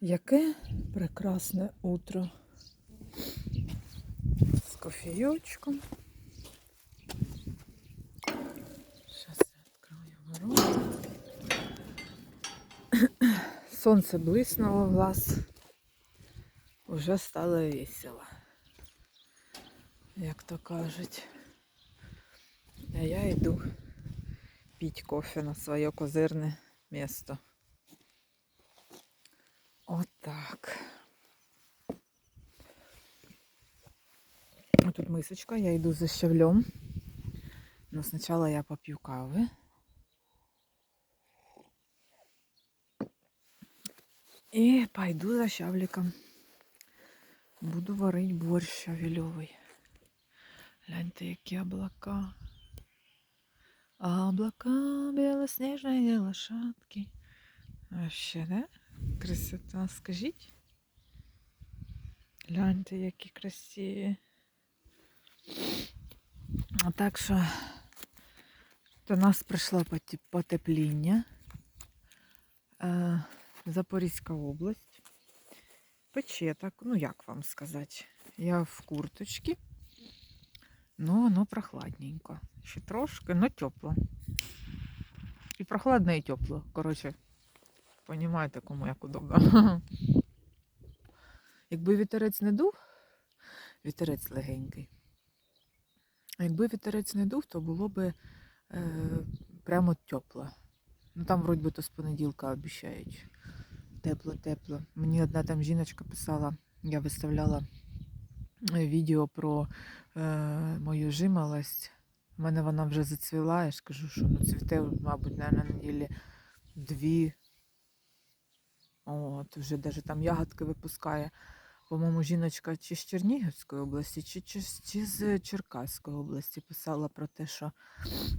Яке прекрасне утро з кофійочком. Зараз я відкрию ворота. Сонце блиснуло в глаз. Уже стало весело, як то кажуть. А я йду пить кофе на своє козирне місто. Отак. Ось Тут мисочка, я йду за щавлем. Но спочатку я поп'ю кави. І пойду за щавликом. Буду варити борщ щавельовий. Гляньте, які облака. Облака білосніжної лошадки. Вообще, да? Красота, скажіть. Гляньте, які красиві. А Так що до нас прийшло потепління. Е, Запорізька область. Пече так, ну як вам сказати. Я в курточці, ну воно прохладненько. Ще трошки, но тепло. І прохладно, і тепло. Коротше, Понімаєте, кому як удобно. Якби вітерець не дув, вітерець легенький. А якби вітерець не дув, то було би е, прямо тепло. Ну там вроді би то з понеділка обіцяють. Тепло-тепло. Мені одна там жіночка писала, я виставляла е, відео про е, мою жимолость. У мене вона вже зацвіла, я ж кажу, що ну, цвіте, мабуть, на неділі дві. От, вже навіть там ягодки випускає. По-моєму, жіночка чи з Чернігівської області, чи, чи, чи з Черкаської області писала про те, що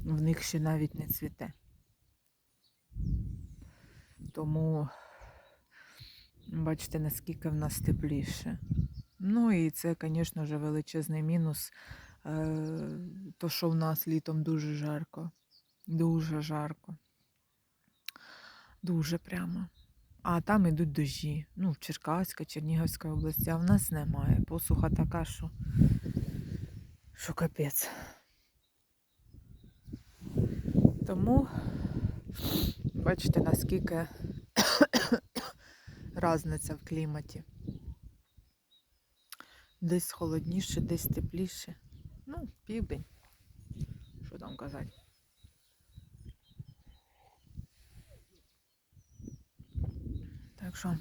в них ще навіть не цвіте. Тому бачите, наскільки в нас тепліше. Ну і це, звісно ж, величезний мінус. е, То, що в нас літом дуже жарко. Дуже жарко. Дуже прямо. А там йдуть дощі. Ну, Черкаська, Чернігівська області, а в нас немає. Посуха така, що, що капець. Тому бачите, наскільки різниця в кліматі. Десь холодніше, десь тепліше. Ну, південь. Що там казати? Так що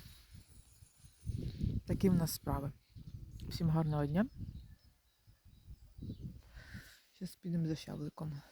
такі в нас справи. Всім гарного дня. Зараз підемо за щавликом.